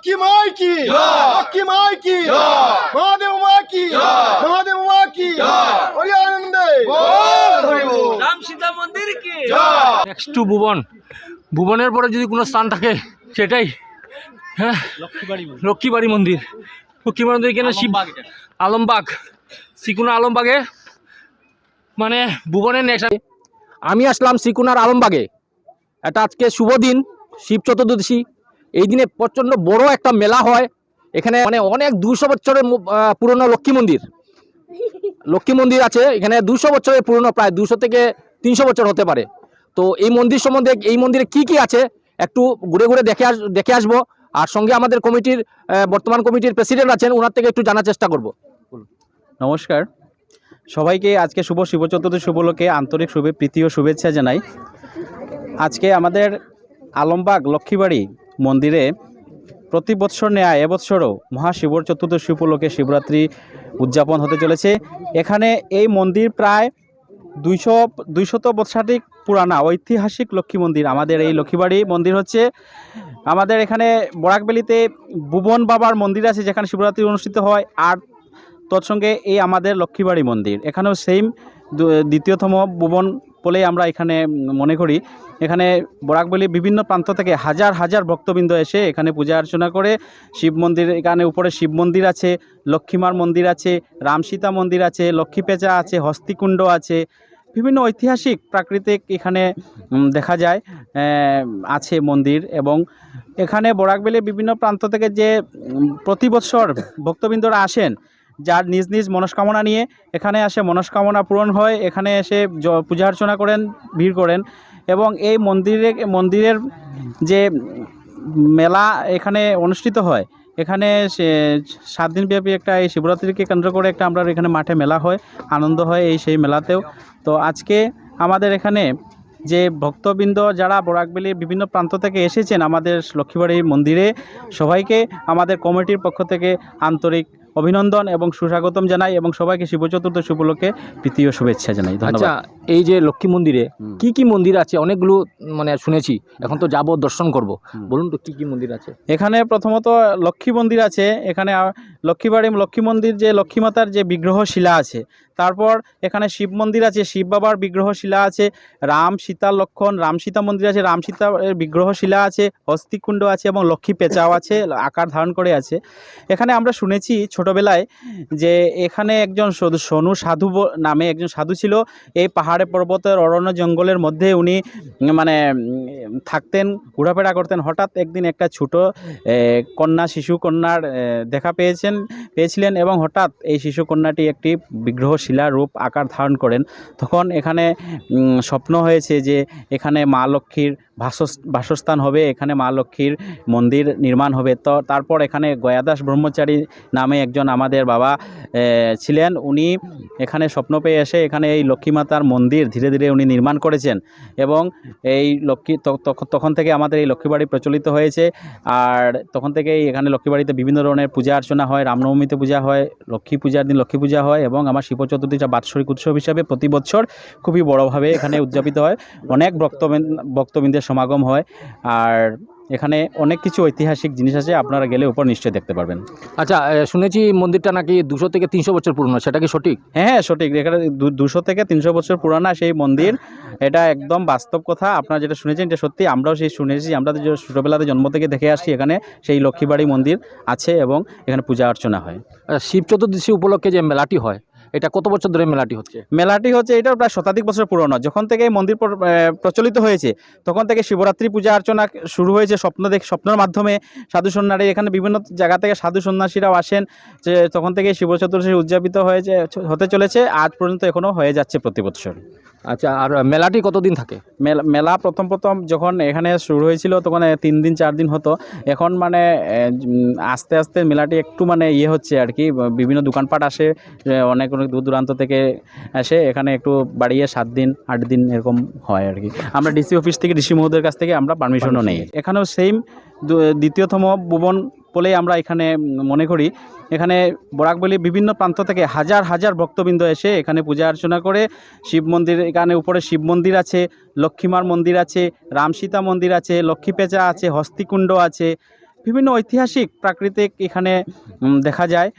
লক্ষ্মী মাই কি লক্ষ্মী মাই কি মহাদেব মা কি মহাদেব মা কি হরি আনন্দে রাম সীতা মন্দির কি নেক্সট টু ভুবন ভুবনের পরে যদি কোনো স্থান থাকে সেটাই হ্যাঁ লক্ষ্মীবাড়ি মন্দির লক্ষ্মীবাড়ি মন্দির এখানে শিব আলমবাগ সিকুনা আলমবাগে মানে ভুবনের নেক্সট আমি আসলাম শ্রীকুনার আলমবাগে এটা আজকে শুভ দিন শিব চতুর্দশী। এই দিনে প্রচণ্ড বড় একটা মেলা হয়। এখানে মানে অনেক দুশো বছরের পুরনো লক্ষ্মী মন্দির। লক্ষ্মী মন্দির আছে, এখানে দুশো বছরের পুরনো, প্রায় দুশো থেকে তিনশো বছর হতে পারে। তো এই মন্দির সম্বন্ধে, এই মন্দিরে কি কি আছে, একটু ঘুরে ঘুরে দেখে আস দেখে আসব। আর সঙ্গে আমাদের কমিটির বর্তমান কমিটির প্রেসিডেন্ট আছেন ওনার থেকে একটু জানার চেষ্টা করব। নমস্কার। সবাইকে আজকে শুভ শিব চতুর্দশী উপলক্ষে আন্তরিক শুভে প্রীতি ও শুভেচ্ছা জানাই। আজকে আমাদের আলমবাগ লক্ষ্মীবাড়ি মন্দিরে প্রতি বৎসর নেয় এবছরও মহাশিবর চতুর্দশী উপলক্ষে শিবরাত্রি উদযাপন হতে চলেছে। এখানে এই মন্দির প্রায় দুইশো, দুইশত বৎসাধিক পুরানা ঐতিহাসিক লক্ষ্মী মন্দির। আমাদের এই লক্ষ্মীবাড়ি মন্দির হচ্ছে। আমাদের এখানে বরাকবেলিতে ভুবন বাবার মন্দির আছে, যেখানে শিবরাত্রি অনুষ্ঠিত হয়। আর তৎসঙ্গে এই আমাদের লক্ষ্মীবাড়ি মন্দির। এখানেও সেম দ্বিতীয়তম ভুবন বলেই আমরা এখানে মনে করি। এখানে বরাকবলি বিভিন্ন প্রান্ত থেকে হাজার হাজার ভক্তবৃন্দ এসে এখানে পূজা অর্চনা করে। শিব মন্দির এখানে উপরে শিব মন্দির আছে, লক্ষ্মীমার মন্দির আছে রামসীতা মন্দির আছে, লক্ষ্মী পেঁচা আছে, হস্তিকুণ্ড আছে। বিভিন্ন ঐতিহাসিক, প্রাকৃতিক এখানে দেখা যায় আছে মন্দির এবং এখানে বরাকবেলি বিভিন্ন প্রান্ত থেকে যে প্রতি বছর ভক্তবৃন্দরা আসেন, যার নিজ নিজ মনস্কামনা নিয়ে এখানে আসে। মনস্কামনা পূরণ হয়, এখানে এসে পূজা অর্চনা করেন, ভিড় করেন। এবং এই মন্দিরে, মন্দিরের যে মেলা এখানে অনুষ্ঠিত হয়, এখানে সাত দিনব্যাপী একটা এই শিবরাত্রিকে কেন্দ্র করে একটা আমরা এখানে মাঠে মেলা হয়, আনন্দ হয় এই সেই মেলাতেও। তো আজকে আমাদের এখানে যে ভক্তবৃন্দ যারা বরাকবেলির বিভিন্ন প্রান্ত থেকে এসেছেন আমাদের লক্ষ্মীবাড়ির মন্দিরে, সবাইকে আমাদের কমিটির পক্ষ থেকে আন্তরিক অভিনন্দন এবং সুস্বাগতম জানাই এবং সবাইকে শিব চতুর্দশী উপলক্ষে প্রীতি ও শুভেচ্ছা জানাই। আচ্ছা এই যে লক্ষ্মী মন্দিরে। কি কি মন্দির আছে? অনেকগুলো মানে শুনেছি। এখন তো যাব দর্শন করব। বলুন তো কি কি মন্দির আছে? এখানে প্রথমত লক্ষ্মী মন্দির আছে। এখানে লক্ষ্মীবাড়ি লক্ষ্মী মন্দির যে লক্ষ্মী মাতার যে বিগ্রহ শিলা আছে। তারপর এখানে শিব মন্দির আছে শিব বাবার বিগ্রহ শিলা আছে রাম সীতা লক্ষণ রাম সীতা মন্দির আছে রাম সীতা বিগ্রহ শিলা আছে হস্তিকুণ্ড আছে এবং লক্ষ্মী পেঁচাও আছে আকার ধারণ করে আছে। এখানে আমরা শুনেছি ছোটবেলায় যে এখানে একজন সনু সাধু নামে একজন সাধু ছিল। এই পাহাড়ে পর্বতের অরণ্য জঙ্গলের মধ্যে উনি মানে থাকতেন, ঘোরাফেরা করতেন। হঠাৎ একদিন একটা ছোট কন্যা, শিশু কন্যার দেখা পেয়েছেন, পেয়েছিলেন এবং হঠাৎ এই শিশু কন্যাটি একটি বিগ্রহ, শিলা রূপ আকার ধারণ করেন। তখন এখানে স্বপ্ন হয়েছে যে এখানে মা লক্ষ্মীর বাসস, বাসস্থান হবে, এখানে মা লক্ষ্মীর মন্দির নির্মাণ হবে। তো, তারপর এখানে গয়াদাস ব্রহ্মচারী নামে একজন আমাদের বাবা ছিলেন। উনি এখানে স্বপ্ন পেয়ে এসে এখানে এই লক্ষ্মী মাতার মন্দির ধীরে ধীরে উনি নির্মাণ করেছেন এবং এই লক্ষ্মী তখন থেকে আমাদের এই লক্ষ্মীবাড়ি প্রচলিত হয়েছে। আর তখন থেকেই এখানে লক্ষ্মীবাড়িতে বিভিন্ন ধরনের পূজা অর্চনা হয়, রামনবমীতে পূজা হয়, লক্ষ্মী পূজার দিন লক্ষ্মী পূজা হয় এবং আমার শিব চতুর্থীটা বাৎসরিক উৎসব হিসাবে প্রতি বছর খুবই বড়োভাবে এখানে উদযাপিত হয়। অনেক ভক্তবৃন্দ ভক্তবৃন্দের সমাগম হয়। আর এখানে অনেক কিছু ঐতিহাসিক জিনিস আছে আপনারা গেলে উপর নিশ্চয়ই দেখতে পারবেন। আচ্ছা শুনেছি মন্দিরটা নাকি দুশো থেকে তিনশো বছর পুরনো সেটা কি সঠিক? হ্যাঁ হ্যাঁ সঠিক। এখানে দুশো থেকে তিনশো বছর পুরানা সেই মন্দির। এটা একদম বাস্তব কথা আপনারা যেটা শুনেছেন এটা সত্যি আমরাও সেই শুনেছি। আমরা যে ছোটোবেলাতে জন্ম থেকে দেখে আসছি এখানে সেই লক্ষ্মীবাড়ি মন্দির আছে এবং এখানে পূজা অর্চনা হয়। আচ্ছা, শিব চতুর্দশী উপলক্ষে যে মেলাটি হয় এটা কত বছর ধরে মেলাটি হচ্ছে? মেলাটি হচ্ছে এটা প্রায় শতাধিক বছর পুরনো। যখন থেকে এই মন্দির প্র- প্রচলিত হয়েছে তখন থেকে শিবরাত্রি পূজা অর্চনা শুরু হয়েছে স্বপ্ন দেখ স্বপ্নের মাধ্যমে। সাধু সন্ন্যাসী এখানে বিভিন্ন জায়গা থেকে সাধু সন্ন্যাসীরাও আসেন যে তখন থেকে শিব চতুর্দশী উদযাপিত হয়েছে হতে চলেছে আজ পর্যন্ত এখনও হয়ে যাচ্ছে প্রতি বছর আচ্ছা আর মেলাটি কতদিন থাকে? মেলা মেলা প্রথম প্রথম যখন এখানে শুরু হয়েছিল তখন তিন দিন চার দিন হতো। এখন মানে আস্তে আস্তে মেলাটি একটু মানে ইয়ে হচ্ছে আর কি বিভিন্ন দোকানপাট আসে অনেক অনেক দূর দূরান্ত থেকে এসে এখানে একটু বাড়িয়ে সাত দিন আট দিন এরকম হয় আর কি। আমরা ডিসি অফিস থেকে ডিসি মহোদয়ের কাছ থেকে আমরা পারমিশনও নেই। এখানেও সেম দ্বিতীয়তম ভুবন বলেই আমরা এখানে মনে করি। এখানে বরাকবলি বিভিন্ন প্রান্ত থেকে হাজার হাজার ভক্তবৃন্দ এসে এখানে পূজা অর্চনা করে। শিব মন্দির এখানে উপরে শিব মন্দির আছে লক্ষ্মীমার মন্দির আছে রামসীতা মন্দির আছে লক্ষ্মী পেঁচা আছে হস্তিকুণ্ড আছে। বিভিন্ন ঐতিহাসিক প্রাকৃতিক এখানে দেখা যায়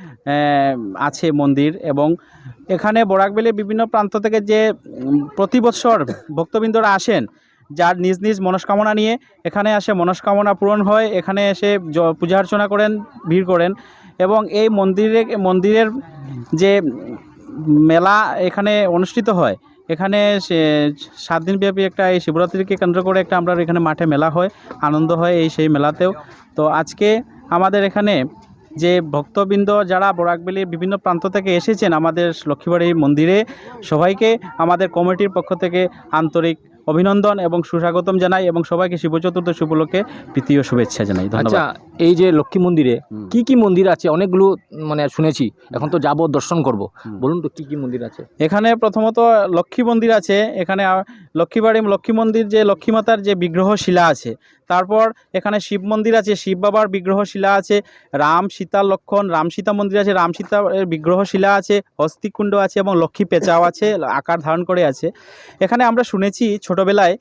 আছে মন্দির এবং এখানে বরাকবেলি বিভিন্ন প্রান্ত থেকে যে প্রতি বছর ভক্তবৃন্দরা আসেন, যার নিজ নিজ মনস্কামনা নিয়ে এখানে আসে, মনস্কামনা পূরণ হয়, এখানে এসে পূজা অর্চনা করেন, ভিড় করেন এবং এই মন্দিরে, মন্দিরের যে, মেলা এখানে অনুষ্ঠিত হয়। এখানে সাত দিনব্যাপী একটা এই শিবরাত্রিকে কেন্দ্র করে একটা আমরা এখানে মাঠে মেলা হয়, আনন্দ হয় এই সেই মেলাতেও। তো আজকে আমাদের এখানে যে ভক্তবৃন্দ যারা বরাকবেলি বিভিন্ন প্রান্ত থেকে এসেছেন আমাদের লক্ষ্মীবাড়ি মন্দিরে, সবাইকে আমাদের কমিটির পক্ষ থেকে আন্তরিক অভিনন্দন এবং সুস্বাগতম জানাই এবং সবাইকে শিব চতুর্দশী উপলক্ষে প্রীতীয় শুভেচ্ছা জানাই। আচ্ছা এই যে লক্ষ্মী মন্দিরে। কি কি মন্দির আছে? অনেকগুলো মানে শুনেছি। এখন তো যাব দর্শন করব। বলুন তো কি কি মন্দির আছে? এখানে প্রথমত লক্ষ্মী মন্দির আছে। এখানে লক্ষ্মীবাড়ি লক্ষ্মী মন্দির যে লক্ষ্মী মাতার যে বিগ্রহ শিলা আছে তারপর এখানে শিব মন্দির আছে, শিব বাবার বিগ্রহ শিলা আছে, রাম সীতা লক্ষণ, রাম সীতা মন্দির আছে, রাম সীতা বিগ্রহ শিলা আছে, হস্তিকুণ্ড আছে এবং লক্ষ্মী পেঁচাও আছে, আকার ধারণ করে আছে। এখানে আমরা শুনেছি ছোটবেলায়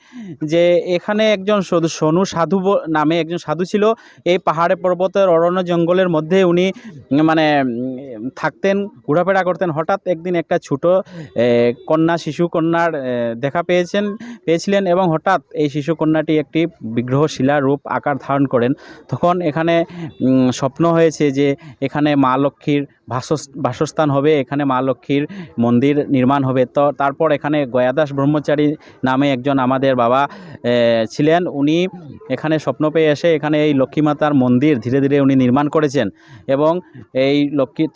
যে এখানে একজন সনু সাধু নামে একজন সাধু ছিল। এই পাহাড়ে পর্বতের অরণ্য জঙ্গলের মধ্যে উনি মানে থাকতেন, ঘোরাফেরা করতেন। হঠাৎ একদিন একটা ছোট কন্যা, শিশু কন্যার দেখা পেয়েছেন, পেয়েছিলেন এবং হঠাৎ এই শিশু কন্যাটি একটি বিগ্রহ শিলা রূপ আকার ধারণ করেন। তখন এখানে স্বপ্ন হয়েছে যে এখানে মা লক্ষ্মীর বাসস, বাসস্থান হবে, এখানে মা লক্ষ্মীর মন্দির নির্মাণ হবে। তো তারপর এখানে গয়াদাস ব্রহ্মচারী নামে একজন আমাদের বাবা ছিলেন। উনি এখানে স্বপ্ন পেয়ে এসে এখানে এই লক্ষ্মী মাতার মন্দির ধীরে ধীরে উনি নির্মাণ করেছেন এবং এই লক্ষ্মী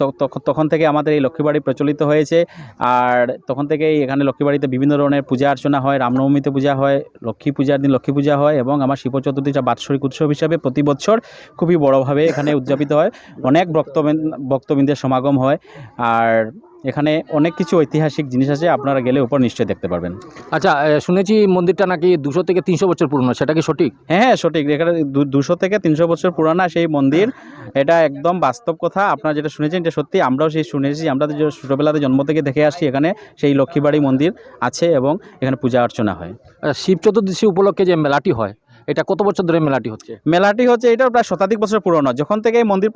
তখন- থেকে আমাদের এই লক্ষ্মীবাড়ি প্রচলিত হয়েছে। আর তখন থেকেই এখানে লক্ষ্মীবাড়িতে বিভিন্ন ধরনের পূজা অর্চনা হয়, রামনবমীতে পূজা হয়, লক্ষ্মী পূজার দিন লক্ষ্মী পূজা হয় এবং আমার শিব চতুর্থীটা বাৎসরিক উৎসব হিসাবে প্রতি বছর খুবই বড়োভাবে এখানে উদযাপিত হয়। অনেক ভক্তবৃন্দ ভক্তবৃন্দের সমাগম হয়। আর এখানে অনেক কিছু ঐতিহাসিক জিনিস আছে আপনারা গেলে উপর নিশ্চয়ই দেখতে পারবেন। আচ্ছা শুনেছি মন্দিরটা নাকি দুশো থেকে তিনশো বছর পুরনো সেটা কি সঠিক? হ্যাঁ হ্যাঁ সঠিক। এখানে দুশো থেকে তিনশো বছর পুরানা সেই মন্দির। এটা একদম বাস্তব কথা আপনারা যেটা শুনেছেন এটা সত্যি আমরাও সেই শুনেছি। আমরা তো যে ছোটোবেলাতে জন্ম থেকে দেখে আসছি এখানে সেই লক্ষ্মীবাড়ি মন্দির আছে এবং এখানে পূজা অর্চনা হয়। শিব চতুর্দশী উপলক্ষে যে মেলাটি হয় এটা কত বছর ধরে মেলাটি হচ্ছে? মেলাটি হচ্ছে এটা প্রায় শতাধিক বছর পুরনো। যখন থেকে এই মন্দির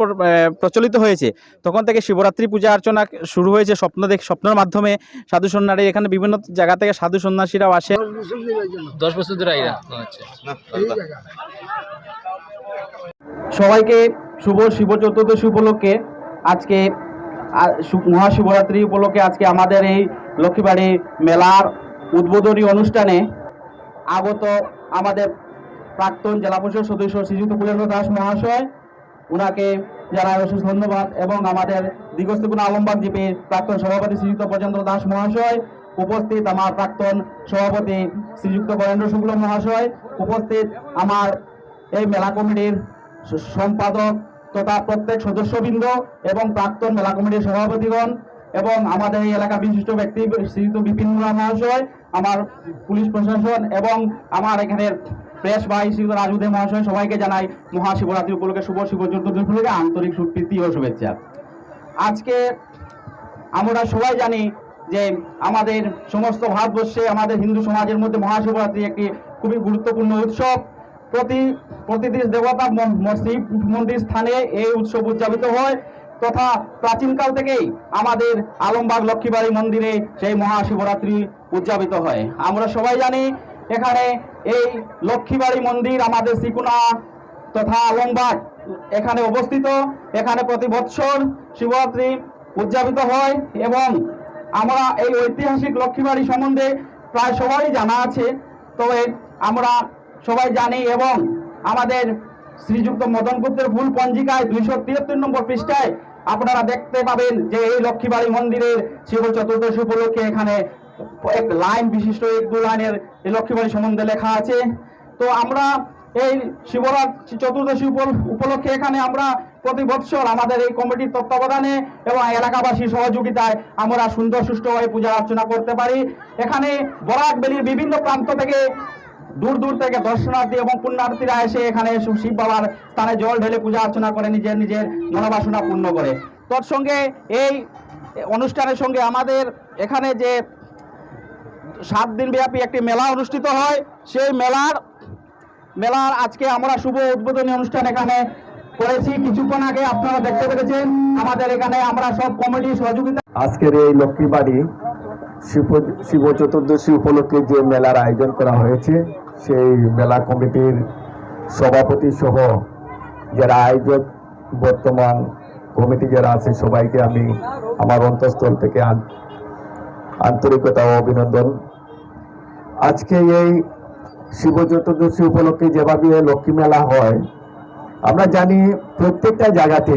প্রচলিত হয়েছে তখন থেকে শিবরাত্রি পূজা অর্চনা শুরু হয়েছে স্বপ্ন দেখ স্বপ্নের মাধ্যমে। সাধু সন্ন্যাসী এখানে বিভিন্ন জায়গা থেকে সাধু সন্ন্যাসীরাও আসে। দশ বছর ধরে আচ্ছা। সবাইকে শুভ শিব চতুর্দশী উপলক্ষে আজকে মহাশিবরাত্রি উপলক্ষে আজকে আমাদের এই লক্ষ্মীবাড়ি মেলার উদ্বোধনী অনুষ্ঠানে আগত আমাদের প্রাক্তন জেলা পরিষদ সদস্য শ্রীযুক্ত কুলেন্দ্র দাস মহাশয়। ওনাকে জানাই অশেষ ধন্যবাদ এবং আমাদের দিগস্তগুণ আলমবাগ জিপির প্রাক্তন সভাপতি শ্রীযুক্ত ব্রজেন্দ্র দাস মহাশয়। উপস্থিত আমার প্রাক্তন সভাপতি শ্রীযুক্ত বরেন্দ্র শুক্ল মহাশয়। উপস্থিত আমার এই মেলা কমিটির সম্পাদক তথা প্রত্যেক সদস্যবৃন্দ এবং প্রাক্তন মেলা কমিটির সভাপতিগণ এবং আমাদের এই এলাকা বিশিষ্ট ব্যক্তি শ্রীযুক্ত বিপিন মহাশয়, আমার পুলিশ প্রশাসন এবং আমার এখানের প্রেস ভাই শ্রীযুক্ত মহাশয় সবাইকে জানাই মহাশিবরাত্রি উপলক্ষে শুভ শিব চতুর্দশী উপলক্ষে আন্তরিক সুপ্রীতি ও শুভেচ্ছা। আজকে আমরা সবাই জানি যে আমাদের সমস্ত ভারতবর্ষে, আমাদের হিন্দু সমাজের মধ্যে মহাশিবরাত্রি একটি খুবই গুরুত্বপূর্ণ উৎসব। প্রতি, প্রতিটি দেবতা শিব মন্দির স্থানে এই উৎসব উদযাপিত হয় তথা প্রাচীনকাল থেকেই আমাদের আলমবাগ লক্ষ্মীবাড়ি মন্দিরে সেই মহাশিবরাত্রি উদযাপিত হয়। আমরা সবাই জানি এখানে এই লক্ষ্মীবাড়ি মন্দির, আমাদের শ্রীকুনা তথা আলমবাগ এখানে অবস্থিত। এখানে প্রতি বৎসর শিবরাত্রি উদযাপিত হয় এবং আমরা এই ঐতিহাসিক লক্ষ্মীবাড়ি সম্বন্ধে প্রায় সবাই জানা আছে। তবে আমরা সবাই জানি এবং আমাদের শ্রীযুক্ত মদন গুপ্তের ভুল পঞ্জিকায় দুইশো তিয়াত্তর নম্বর পৃষ্ঠায় আপনারা দেখতে পাবেন যে এই লক্ষ্মীবাড়ি মন্দিরের শিব চতুর্দশী উপলক্ষে এখানে এক লাইন বিশিষ্ট, এক দু লাইনের লক্ষ্মীবাড়ি সম্বন্ধে লেখা আছে। তো আমরা এই শিবরাত্রি চতুর্দশী উপল- উপলক্ষে এখানে আমরা প্রতি বৎসর আমাদের এই কমিটির তত্ত্বাবধানে এবং এলাকাবাসীর সহযোগিতায় আমরা সুন্দর সুষ্ঠুভাবে পূজা অর্চনা করতে পারি। এখানে বরাক বেলির বিভিন্ন প্রান্ত থেকে দূর দূর থেকে দর্শনার্থী এবং পুণ্যার্থীরা এসে এখানে শিব বাবার স্থানে জল ঢেলে পূজা অর্চনা করে, নিজের নিজের মনোবাসনা পূর্ণ করে। তৎসঙ্গে এই অনুষ্ঠানের সঙ্গে আমাদের এখানে যে সাত দিন ব্যাপী একটি মেলা অনুষ্ঠিত হয়। সেই মেলার মেলার আজকে আমরা শুভ উদ্বোধনী অনুষ্ঠান এখানে করেছি। কিছুক্ষণ আগে আপনারা দেখতে পেরেছেন, আমাদের এখানে আমরা সব কমিটি সহযোগিতা আজকের এই লক্ষ্মীবাড়ি শিব শিব চতুর্দশী উপলক্ষে যে মেলার আয়োজন করা হয়েছে, সেই মেলা কমিটির সভাপতি সহ যারা আয়োজক, বর্তমান কমিটি যারা আছে, সবাইকে আমি আমার অন্তঃস্থল থেকে আন- আন্তরিকতা ও অভিনন্দন আজকে এই শিব চতুর্দশী উপলক্ষে যেভাবে লক্ষ্মী মেলা হয়, আমরা জানি প্রত্যেকটা জায়গাতে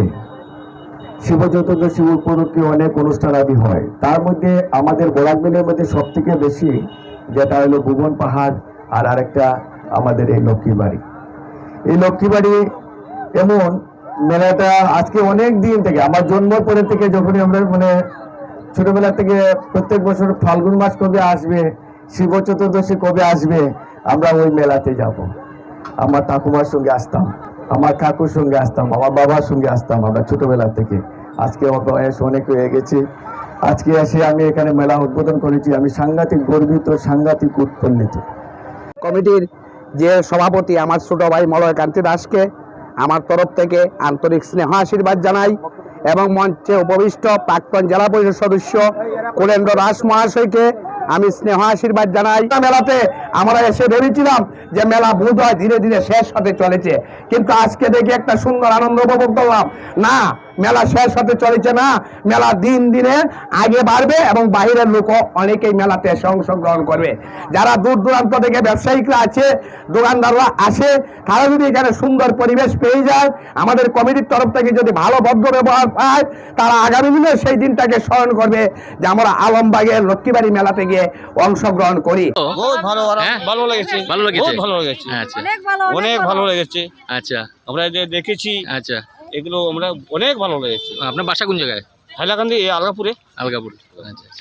শিব চতুর্দশী উপলক্ষে অনেক অনুষ্ঠান আদি হয়। তার মধ্যে আমাদের বরাকবেলের মধ্যে সব থেকে বেশি যেটা হলো ভুবন পাহাড় আর আরেকটা আমাদের এই লক্ষ্মী বাড়ি। এই লক্ষ্মী বাড়ি এমন মেলাটা আজকে অনেক দিন থেকে, আমার জন্মের পরে থেকে যখনই আমরা মানে ছোটবেলা থেকে প্রত্যেক বছর ফাল্গুন মাস কবে আসবে শিব চতুর্দশী কবে আসবে? আমরা ওই মেলাতে যাব। আমার ঠাকুমার সঙ্গে আসতাম, আমার কাকুর সঙ্গে আসতাম, আমার বাবার সঙ্গে আসতাম আমরা ছোটবেলা থেকে। আজকে আমার বয়স অনেক হয়ে গেছে। আজকে এসে আমি এখানে মেলা উদ্বোধন করেছি। আমি সাংঘাতিক গর্বিত, সাংঘাতিক উৎপন্নিত। কমিটির যে সভাপতি আমার ছোট ভাই মলয় কান্তি দাসকে আমার তরফ থেকে আন্তরিক স্নেহ আশীর্বাদ জানাই এবং মঞ্চে উপবিষ্ট প্রাক্তন জেলা পরিষদ সদস্য কুলেন্দ্র দাস মহাশয়কে আমি স্নেহ আশীর্বাদ জানাই। মেলাতে আমরা এসে ভেবেছিলাম যে মেলা বোধ হয়, ধীরে ধীরে শেষ হতে চলেছে। কিন্তু আজকে দেখি একটা সুন্দর আনন্দ উপভোগ করলাম। না মেলা শেষ হতে চলেছে না মেলা দিন দিনে আগে বাড়বে এবং বাইরের লোকও অনেকেই মেলাতে অংশগ্রহণ করবে। যারা দূর দূরান্ত থেকে ব্যবসায়িকরা আছে দোকানদাররা আসে তারা যদি এখানে সুন্দর পরিবেশ পেয়ে যায় আমাদের কমিটির তরফ থেকে যদি ভালো ভদ্র ব্যবহার পায় তারা আগামী দিনে সেই দিনটাকে স্মরণ করবে যে আমরা আলমবাগের লক্ষ্মীবাড়ি মেলাতে গিয়ে অংশগ্রহণ করি। ভালো? ভালো লেগেছে। ভালো লেগেছে? ভালো লেগেছে। অনেক ভালো লেগেছে। আচ্ছা। আমরা দেখেছি আচ্ছা। এগুলো আমরা অনেক ভালো লেগেছে। আপনার বাসা কোন জায়গায়? হাইলাকান্দি আলগাপুরে আলগাপুরে। আলগাপুর। আচ্ছা আচ্ছা।